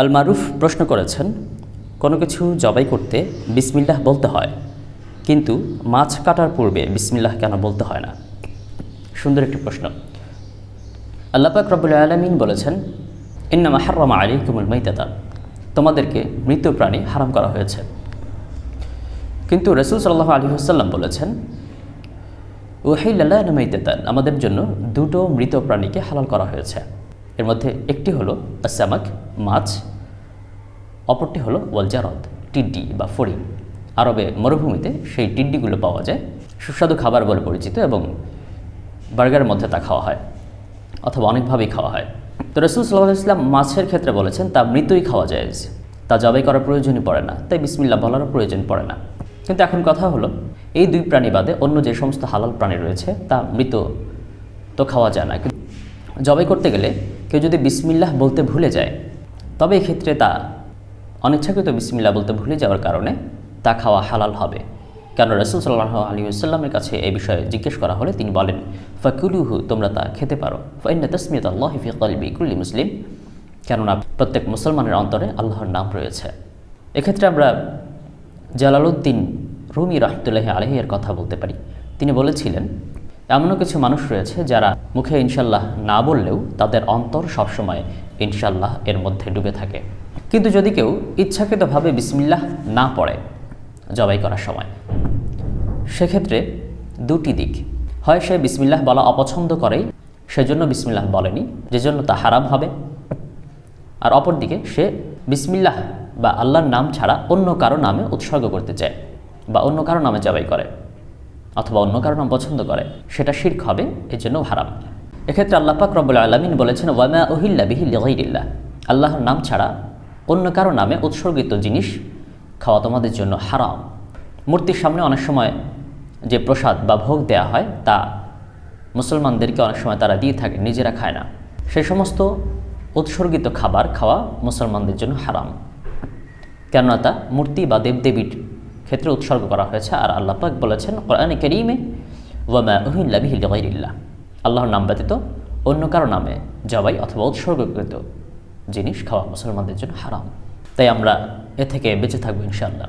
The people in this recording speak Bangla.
আল মারুফ প্রশ্ন করেছেন, কোনো কিছু জবাই করতে বিসমিল্লাহ বলতে হয়, কিন্তু মাছ কাটার পূর্বে বিসমিল্লাহ কেন বলতে হয় না? সুন্দর একটি প্রশ্ন। আল্লাপাক রব্বুল আলমিন বলেছেন, ইন্নামা হার্রামা আলী কুমুল মাইতাতা তোমাদেরকে মৃত প্রাণী হারাম করা হয়েছে। কিন্তু রসুল সাল্লাহ আলী হাসাল্লাম বলেছেন ওহিল্লাহ মাইতাতান আমাদের জন্য দুটো মৃত প্রাণীকে হালাল করা হয়েছে। এর মধ্যে একটি হলো আসামাক মাছ, অপরটি হলো ওয়ালজারদ, টিড্ডি বা ফড়িং। আরবে মরুভূমিতে সেই টিড্ডিগুলো পাওয়া যায়। সুস্বাদু খাবার বলে পরিচিত এবং বার্গারের মধ্যে তা খাওয়া হয় অথবা অনেকভাবেই খাওয়া হয়। তো রসুল সাল্লাহ ইসলাম মাছের ক্ষেত্রে বলেছেন, তা মৃতই খাওয়া যায় তা জবাই করার প্রয়োজনই পড়ে না। তাই বিসমিল্লা বলারও প্রয়োজন পড়ে না। কিন্তু এখন কথা হলো, এই দুই প্রাণী বাদে অন্য যে সমস্ত হালাল প্রাণী রয়েছে, তা মৃত তো খাওয়া যায় না। জবাই করতে গেলে কেউ যদি বিসমিল্লাহ বলতে ভুলে যায়, তবে এক্ষেত্রে তা অনিচ্ছাকৃত বিসমিল্লা বলতে ভুলে যাওয়ার কারণে তা খাওয়া হালাল হবে। কেন রসুল সাল্লাহ আলী আসাল্লামের কাছে এই বিষয়ে জিজ্ঞেস করা হলে তিনি বলেন, ফাকুলুহু, তোমরা তা খেতে পারো। ফাইন্না তসমিয়ত আল্লাহ ফি কলবি কুল্লি মুসলিম। কেননা প্রত্যেক মুসলমানের অন্তরে আল্লাহর নাম রয়েছে। এক্ষেত্রে আমরা জালালউদ্দিন রুমি রহমতুল্লাহ আলহিয়ের কথা বলতে পারি। তিনি বলেছিলেন এমনও কিছু মানুষ রয়েছে যারা মুখে ইনশাল্লাহ না বললেও তাদের অন্তর সবসময় ইনশাল্লাহ এর মধ্যে ডুবে থাকে। কিন্তু যদি কেউ ইচ্ছাকৃতভাবে বিসমিল্লাহ না পড়ে, জবাই করার সময়, সেক্ষেত্রে দুটি দিক। হয় সে বিসমিল্লাহ বলা অপছন্দ করেই সেজন্য বিসমিল্লাহ বলেনি, যে জন্য তা হারাম হবে। আর অপরদিকে সে বিসমিল্লাহ বা আল্লাহর নাম ছাড়া অন্য কারও নামে উৎসর্গ করতে চায় বা অন্য কারও নামে জবাই করে। অথবা অন্য কারও নাম পছন্দ করে, সেটা শির্ক হবে এর জন্য হারাম। এক্ষেত্রে আল্লাহ পাক রব্বুল আলমিন বলেছেন, ওয়ামা ওহিল্লা বিহি লিগাইরিল্লাহ। আল্লাহর নাম ছাড়া অন্য কারও নামে উৎসর্গিত জিনিস খাওয়া তোমাদের জন্য হারাম। মূর্তির সামনে অনেক সময় যে প্রসাদ বা ভোগ দেয়া হয়, তা মুসলমানদেরকে অনেক সময় তারা দিয়ে থাকে, নিজেরা খায় না। সেই সমস্ত উৎসর্গিত খাবার খাওয়া মুসলমানদের জন্য হারাম। কেননা তা মূর্তি বা দেবদেবীর ক্ষেত্রে উৎসর্গ করা হয়েছে। আর আল্লাহ পাক বলেছেন, কোরআনে করিমে ওয়ামা আল্লাহর নাম ব্যতীত অন্য কারও নামে জবাই অথবা উৎসর্গকৃত জিনিস খাওয়া মুসলমানদের জন্য হারাম। তাই আমরা এ থেকে বেঁচে থাকব ইনশাআল্লাহ।